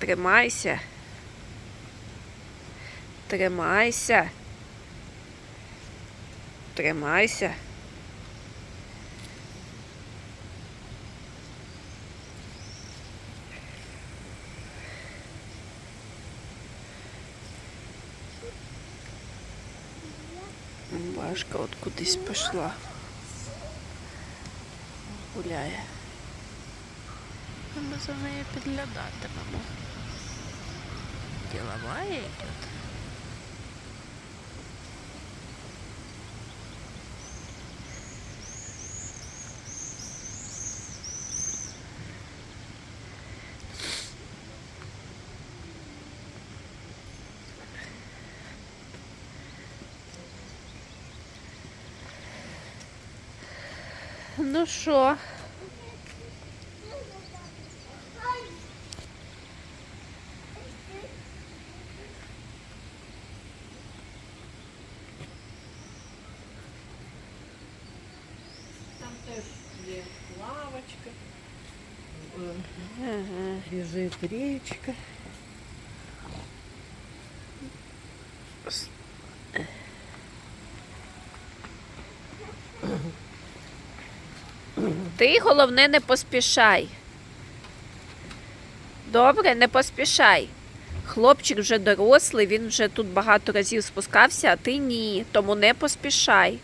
Тримайся. Тримайся. Тримайся. Башка от кудись пішла. Гуляє. Ми за нею підглядатимемо. Діловая йде. Ну що? Є лавочка, Ага. лежить річка. Ти головне не поспішай. Добре, не поспішай. Хлопчик вже дорослий, він вже тут багато разів спускався, а ти ні. Тому не поспішай.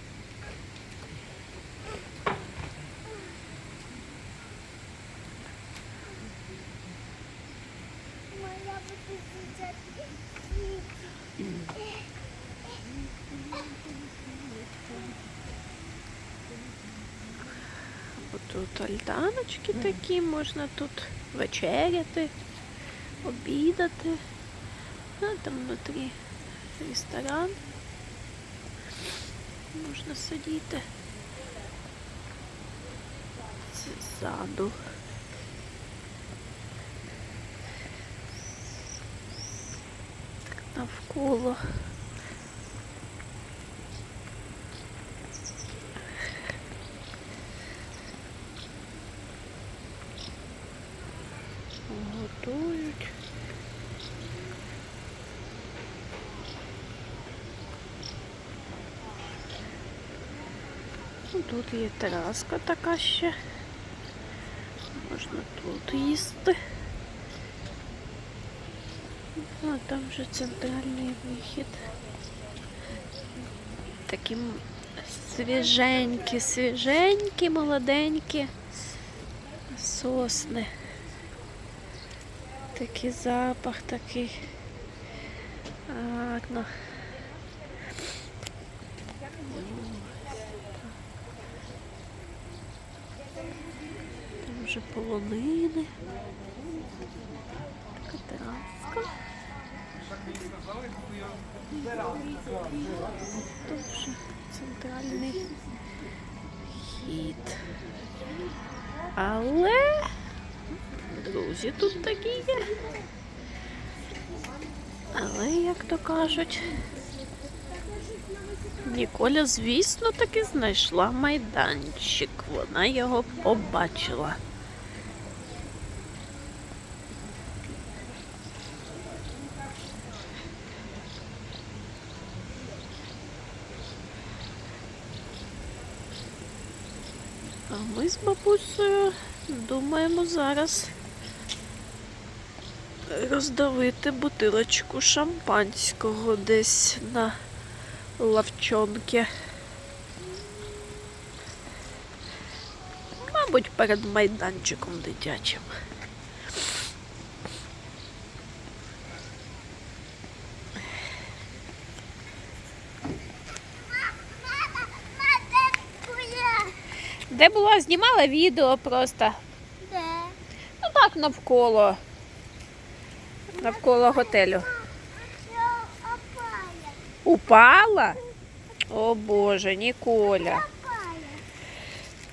Моя буде сидіти. Тут альтаночки такі, можна тут вечеряти, обідати. А там внутрі ресторан. Можна сидіти. Ззаду. Навколо. Готують. Ну, Тут є тераска така ще. Можна тут їсти. А там вже центральний вихід. Такі свіженькі, свіженькі, молоденькі сосни. Такий запах такий. Гарно. Там вже полонини. Вже центральний хід. Але друзі тут такі є. Але, як то кажуть, Ніколя, звісно, таки знайшла майданчик. Вона його побачила. А ми з бабусею думаємо зараз роздавити бутилочку шампанського десь на лавчонки. Мабуть, перед майданчиком дитячим. Де була? Знімала відео просто. Де? Ну так, навколо. Навколо готелю. Упала? О Боже, Ніколя.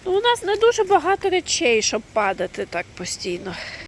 Ну, у нас не дуже багато речей, щоб падати так постійно.